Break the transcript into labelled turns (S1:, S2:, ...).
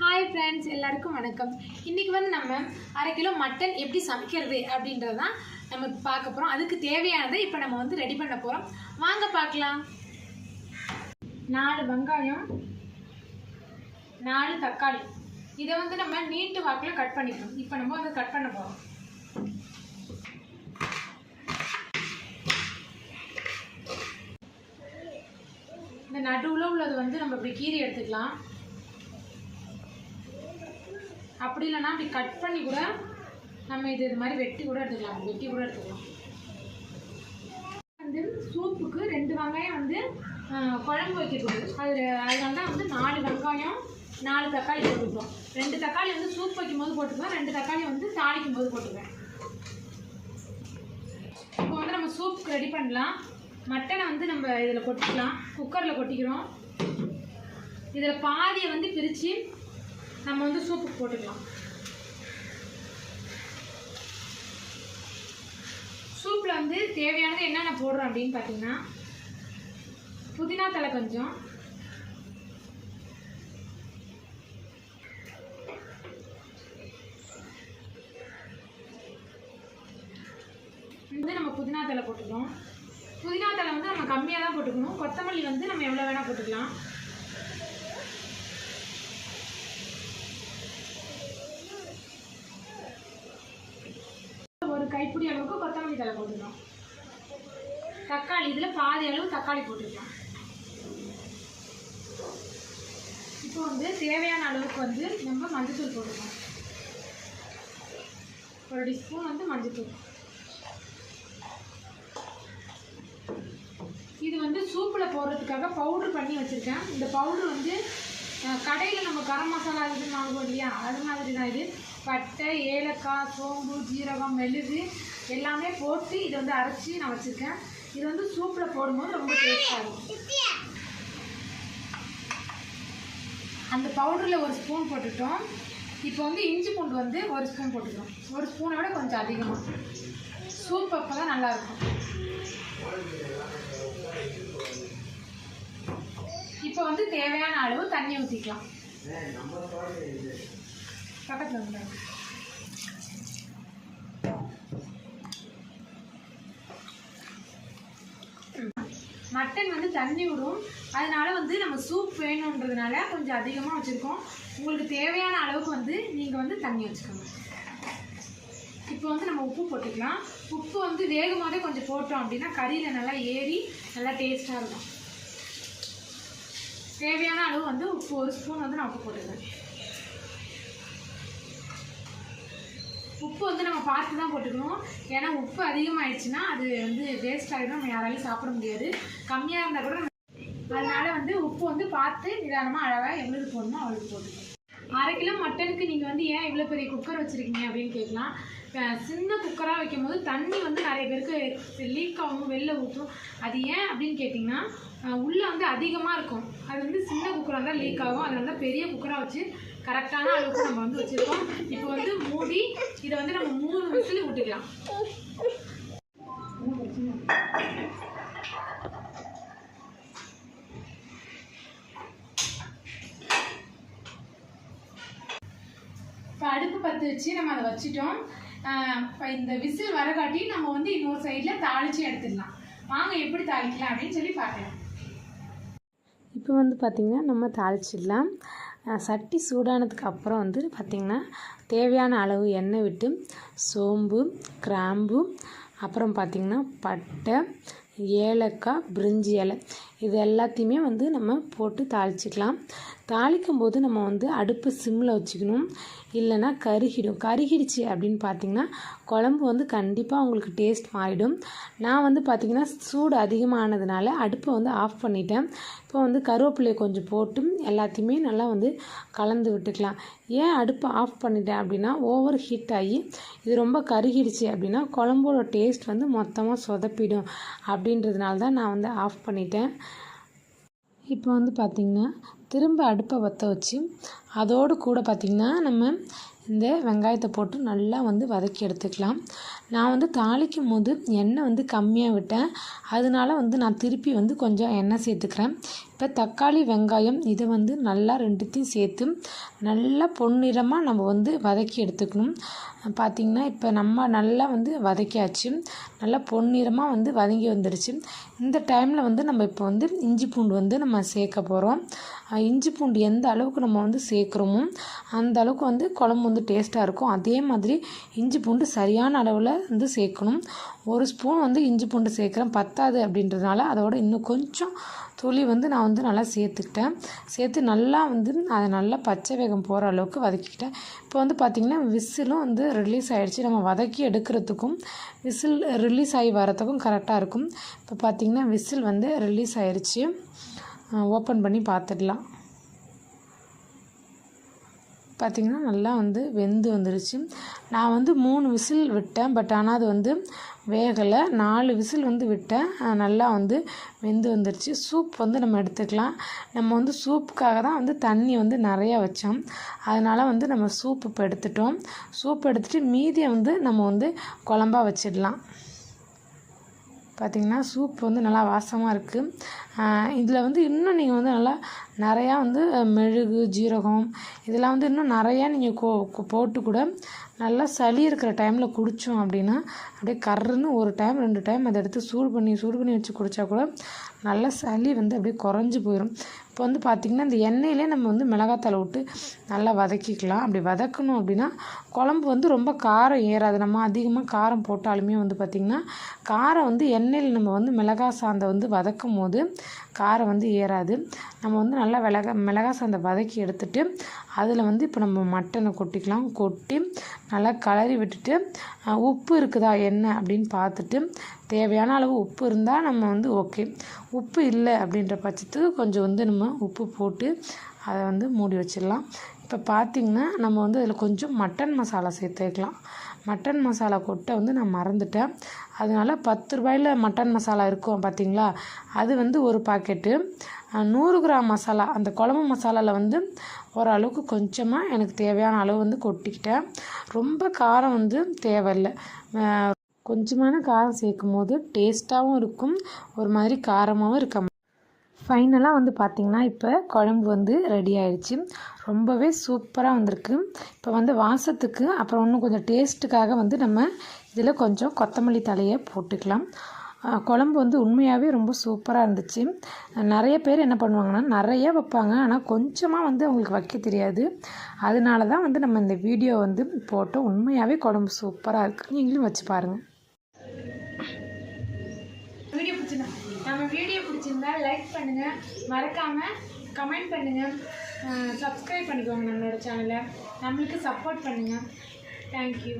S1: Hi friends எல்லாருக்கும் வணக்கம். இன்றைக்கி வந்து நம்ம அரை கிலோ மட்டன் எப்படி சமைக்கிறது அப்படின்றது தான் நம்ம பார்க்க போகிறோம் அதுக்கு தேவையானதை இப்போ நம்ம வந்து ரெடி பண்ண போகிறோம் வாங்க பார்க்கலாம். நாலு வெங்காயம் நாலு தக்காளி. இதை வந்து நம்ம நீட்டு வாக்கில் கட் பண்ணிக்கணும். இப்போ நம்ம வந்து கட் பண்ண போகிறோம் இந்த நடுவில் உள்ளது வந்து நம்ம இப்படி கீரி எடுத்துக்கலாம். அப்படி இல்லைன்னா அப்படி கட் பண்ணி கூட நம்ம இது இது மாதிரி வெட்டி கூட எடுத்துக்கலாம். வெட்டி கூட எடுத்துக்கலாம். வந்து சூப்புக்கு ரெண்டு வெங்காயம் வந்து குழம்பு வைக்கக்கூடாது. அது அதனால தான் வந்து நாலு வெங்காயம் நாலு தக்காளி போட்டுக்கிறோம் ரெண்டு தக்காளி வந்து சூப் வைக்கும் போது போட்டுக்கலாம். ரெண்டு தக்காளி வந்து தாளிக்கும் போது போட்டுக்குவேன் இப்போ வந்து நம்ம சூப்புக்கு ரெடி பண்ணலாம். மட்டனை வந்து நம்ம இதில் கொட்டிக்கலாம். குக்கரில் கொட்டிக்கிறோம். இதில் பாதியை வந்து பிரித்து நம்ம வந்து சூப்புக்கு போட்டுக்கலாம். சூப்பில் வந்து தேவையானது என்னென்ன போடுறோம் அப்படின்னு பார்த்தீங்கன்னா புதினா தலை கொஞ்சம் வந்து நம்ம புதினா தலை போட்டுக்கணும் புதினா தலை வந்து நம்ம கம்மியாக தான் போட்டுக்கணும். கொத்தமல்லி வந்து நம்ம எவ்வளோ வேணால் போட்டுக்கலாம். முடிஞ்ச அளவுக்கு கொத்தமல்லி தலை போட்டுக்கலாம் தக்காளி இதில் பாதி அளவு தக்காளி போட்டுக்கலாம். இப்போ வந்து தேவையான அளவுக்கு வந்து நம்ம மஞ்சத்தூள் போட்டுக்கலாம். ஒரு டிஸ்பூன் வந்து மஞ்சத்தூள். இது வந்து சூப்பில் போடுறதுக்காக பவுட்ரு பண்ணி வச்சுருக்கேன். இந்த பவுட்ரு வந்து கடையில் நம்ம கரம் மசாலா இதுன்னு வாங்குவோம் இல்லையா? அது மாதிரி தான் இது. பட்டை ஏலக்காய் சோம்பு ஜீரகம் மெழுகு எல்லாமே போட்டு இதை வந்து அரைச்சி நான் வச்சுருக்கேன். இது வந்து சூப்பில் போடும்போது ரொம்ப டேஸ்ட்டாக இருக்கும். அந்த பவுடரில் ஒரு ஸ்பூன் போட்டுட்டோம். இப்போ வந்து இஞ்சி பூண்டு வந்து ஒரு ஸ்பூன் போட்டுக்கிறோம் ஒரு ஸ்பூனை விட கொஞ்சம் அதிகமாக சூப் அப்போ தான் நல்லாயிருக்கும் இப்போ வந்து தேவையான அளவு தண்ணி ஊற்றிக்கலாம் பக்கத்தில் வந்து மட்டன் வந்து தண்ணி விடும். அதனால வந்து நம்ம சூப் வேணுன்றதுனால கொஞ்சம் அதிகமாக வச்சுருக்கோம். உங்களுக்கு தேவையான அளவுக்கு வந்து நீங்கள் வந்து தண்ணி வச்சுக்கோங்க. இப்போ வந்து நம்ம உப்பு போட்டுக்கலாம். உப்பு வந்து வேகும் போதே கொஞ்சம் போட்டோம் அப்படின்னா கறியில் நல்லா ஏறி நல்லா டேஸ்ட்டாக இருக்கும். தேவையான அளவு வந்து உப்பு ஒரு ஸ்பூன் வந்து நான் உப்பு போட்டுக்கிறேன். உப்பு வந்து நம்ம பார்த்து தான் போட்டுக்கணும். ஏன்னா உப்பு அதிகமாகிடுச்சுன்னா அது வந்து வேஸ்ட் ஆகிடும் நம்ம யாராலையும் சாப்பிட முடியாது. கம்மியாக இருந்தால் கூட அதனால் வந்து உப்பு வந்து பார்த்து நிதானமாக அழகாக எவ்வளவு போடணும் அவ்வளவு போட்டுக்கணும். அரை கிலோ மட்டனுக்கு நீங்கள் வந்து ஏன் இவ்வளோ பெரிய குக்கர் வச்சுருக்கீங்க அப்படின்னு கேட்கலாம். சின்ன குக்கராக வைக்கும் போது தண்ணி வந்து நிறைய பேருக்கு லீக் ஆகும் வெளில ஊற்றும் அது ஏன் அப்படின்னு கேட்டிங்கன்னா உள்ளே வந்து அதிகமாக இருக்கும். அது வந்து சின்ன குக்கராக இருந்தால் லீக் ஆகும். அதனால தான் பெரிய குக்கராக வச்சு கரெக்டான அளவுக்கு நம்ம வந்து வச்சுருக்கோம். இப்போ வந்து மூடி இதை வந்து நம்ம மூணு விசில் விட்டுக்கலாம் ஒண்ணும் பிரச்சனை இல்லை. இப்போ அடுப்பு பற்ற வச்சு நம்ம அதை வச்சுட்டோம். இந்த விசில் வரகாட்டி நம்ம வந்து இன்னொரு சைடில் தாளித்து எடுத்துடலாம். வாங்க எப்படி தாளிக்கலாம் அப்படின்னு சொல்லி பார்க்கலாம்.
S2: இப்போ வந்து பார்த்திங்கன்னா நம்ம தாளிச்சிடலாம். சட்டி சூடானதுக்கு அப்புறம் வந்து பார்த்திங்கன்னா தேவையான அளவு எண்ணெய் விட்டு சோம்பு கிராம்பு அப்புறம் பார்த்திங்கன்னா பட்டை ஏலக்காய் பிரிஞ்சி இலை இது எல்லாத்தையுமே வந்து நம்ம போட்டு தாளிச்சிக்கலாம். தாளிக்கும் போது நம்ம வந்து அடுப்பு சிம்மில் வச்சுக்கணும். இல்லைன்னா கருகிடும். கருகிடுச்சு அப்படின்னு பார்த்தீங்கன்னா குழம்பு வந்து கண்டிப்பாக உங்களுக்கு டேஸ்ட் மாறிடும். நான் வந்து பார்த்திங்கன்னா சூடு அதிகமானதுனால அடுப்பை வந்து ஆஃப் பண்ணிட்டேன். இப்போ வந்து கருவேப்பிலையை கொஞ்சம் போட்டு எல்லாத்தையுமே நல்லா வந்து கலந்து விட்டுக்கலாம். ஏன் அடுப்பை ஆஃப் பண்ணிட்டேன் அப்படின்னா ஓவர் ஹீட் ஆகி இது ரொம்ப கருகிடுச்சு அப்படின்னா குழம்போட டேஸ்ட் வந்து மொத்தமாக சொதப்பிடும். அப்படின்றதுனால தான் நான் வந்து ஆஃப் பண்ணிட்டேன். இப்போ வந்து பார்த்திங்கன்னா திரும்ப அடுப்பை பற்ற வச்சு அதோடு கூட பார்த்திங்கன்னா நம்ம இந்த வெங்காயத்தை போட்டு நல்லா வந்து வதக்கி எடுத்துக்கலாம். நான் வந்து தாளிக்கும் போது எண்ணெய் வந்து கம்மியாக விட்டேன். அதனால வந்து நான் திருப்பி வந்து கொஞ்சம் எண்ணெய் சேர்த்துக்கிறேன்.
S1: இப்போ தக்காளி வெங்காயம் இதை வந்து நல்லா ரெண்டுத்தையும் சேர்த்து நல்லா பொன்னிறமாக நம்ம வந்து வதக்கி எடுத்துக்கணும். பார்த்திங்கன்னா இப்போ நம்ம நல்லா வந்து வதக்கியாச்சு. நல்லா பொன்னிறமாக வந்து வதங்கி வந்துடுச்சு. இந்த டைமில் வந்து நம்ம இப்போ வந்து இஞ்சி பூண்டு வந்து நம்ம சேர்க்க போகிறோம் இஞ்சி பூண்டு எந்த அளவுக்கு நம்ம வந்து சேர்க்குறோமோ அந்த அளவுக்கு வந்து குழம்பு வந்து டேஸ்ட்டாக இருக்கும். அதே மாதிரி இஞ்சி பூண்டு சரியான அளவில் வந்து சேர்க்கணும். ஒரு ஸ்பூன் வந்து இஞ்சி பூண்டு சேர்க்குறேன். பத்தாது அப்படின்றதுனால அதோட இன்னும் கொஞ்சம் துளி வந்து நான் வந்து நல்லா சேர்த்துக்கிட்டேன். சேர்த்து நல்லா வந்து அதை நல்லா பச்சை வேகம் போகிற அளவுக்கு வதக்கிக்கிட்டேன். இப்போ வந்து பார்த்திங்கன்னா விசிலும் வந்து ரிலீஸ் ஆகிடுச்சு நம்ம வதக்கி எடுக்கிறதுக்கும் விசில் ரிலீஸ் ஆகி வரத்துக்கும் கரெக்டாக இருக்கும். இப்போ பார்த்திங்கன்னா விசில் வந்து ரிலீஸ் ஆயிடுச்சு ஓப்பன் பண்ணி பார்த்துடலாம். பார்த்திங்கன்னா நல்லா வந்து வெந்து வந்துருச்சு. நான் வந்து மூணு விசில் விட்டேன். பட் ஆனால் அது வந்து வேகலை. நாலு விசில் வந்து விட்டேன். நல்லா வந்து வெந்து வந்துருச்சு. சூப் வந்து நம்ம எடுத்துக்கலாம். நம்ம வந்து சூப்புக்காக தான் வந்து தண்ணி வந்து நிறையா வச்சோம். அதனால் வந்து நம்ம சூப் இப்போ எடுத்துட்டோம். சூப் எடுத்துகிட்டு மீதியை வந்து நம்ம வந்து குழம்பா வச்சிடலாம். பார்த்திங்கன்னா சூப் வந்து நல்லா வாசமாக இருக்குது இதில் வந்து இன்னும் நீங்கள் வந்து நல்லா நிறையா வந்து மெழுகு ஜீரகம் இதெல்லாம் வந்து இன்னும் நிறையா நீங்கள் கோ போட்டு கூட நல்லா சளி இருக்கிற டைமில் குடித்தோம் அப்படின்னா அப்படியே கர்ருன்னு ஒரு டைம் ரெண்டு டைம் அதை எடுத்து சூடு பண்ணி சூடு பண்ணி வச்சு குடித்தா கூட நல்ல சளி வந்து அப்படியே குறைஞ்சி போயிடும் இப்போ வந்து பார்த்திங்கன்னா இந்த எண்ணெயிலே நம்ம வந்து மிளகாத்தலை விட்டு நல்லா வதக்கிக்கலாம். அப்படி வதக்கணும் அப்படின்னா குழம்பு வந்து ரொம்ப காரம் ஏறாது. நம்ம அதிகமாக காரம் போட்டாலுமே வந்து பார்த்திங்கன்னா காரம் வந்து எண்ணெயில் நம்ம வந்து மிளகா சாந்தை வந்து வதக்கும் போது காரம் வந்து ஏறாது. நம்ம வந்து நல்லா மிளகா மிளகா சாந்தை வதக்கி எடுத்துட்டு அதில் வந்து இப்போ நம்ம மட்டனை கொட்டிக்கலாம். கொட்டி நல்லா கலரி விட்டுட்டு உப்பு இருக்குதா என்ன அப்படின்னு பார்த்துட்டு தேவையான அளவு உப்பு இருந்தால் நம்ம வந்து ஓகே. உப்பு இல்லை அப்படின்ற பட்சத்துக்கு கொஞ்சம் வந்து நம்ம உப்பு போட்டு அதை வந்து மூடி வச்சிடலாம். இப்போ பார்த்திங்கன்னா நம்ம வந்து அதில் கொஞ்சம் மட்டன் மசாலா சேர்த்துக்கலாம். மட்டன் மசாலா கொட்டை வந்து நான் மறந்துட்டேன். அதனால பத்து ரூபாயில் மட்டன் மசாலா இருக்கும் பார்த்தீங்களா அது வந்து ஒரு பாக்கெட்டு. நூறு கிராம் மசாலா அந்த குழம்பு மசாலாவில் வந்து ஓரளவுக்கு கொஞ்சமாக எனக்கு தேவையான அளவு வந்து கொட்டிக்கிட்டேன். ரொம்ப காரம் வந்து தேவையில்லை. கொஞ்சமான காரம் சேர்க்கும் போது டேஸ்ட்டாகவும் இருக்கும். ஒரு மாதிரி காரமாகவும் இருக்க ஃபைனலாக வந்து பார்த்திங்கன்னா இப்போ குழம்பு வந்து ரெடி ஆயிடுச்சு. ரொம்பவே சூப்பராக வந்திருக்கு. இப்போ வந்து வாசத்துக்கு அப்புறம் இன்னும் கொஞ்சம் டேஸ்ட்டுக்காக வந்து நம்ம இதில் கொஞ்சம் கொத்தமல்லி தலையை போட்டுக்கலாம். குழம்பு வந்து உண்மையாகவே ரொம்ப சூப்பராக இருந்துச்சு. நிறைய பேர் என்ன பண்ணுவாங்கன்னா நிறைய வைப்பாங்க. ஆனால் கொஞ்சமாக வந்து அவங்களுக்கு வைக்க தெரியாது. அதனால தான் வந்து நம்ம இந்த வீடியோ வந்து போட்டோம் உண்மையாகவே குழம்பு சூப்பராக இருக்குது நீங்களும் வச்சு பாருங்கள்
S3: பிடிச்சிருந்தா நம்ம வீடியோ பிடிச்சிருந்தா லைக் பண்ணுங்க. மறக்காம கமெண்ட் பண்ணுங்க. சப்ஸ்கிரைப் பண்ணிக்கோங்க நம்மளோட சேனலை நம்மளுக்கு சப்போர்ட் பண்ணுங்க. தேங்க்யூ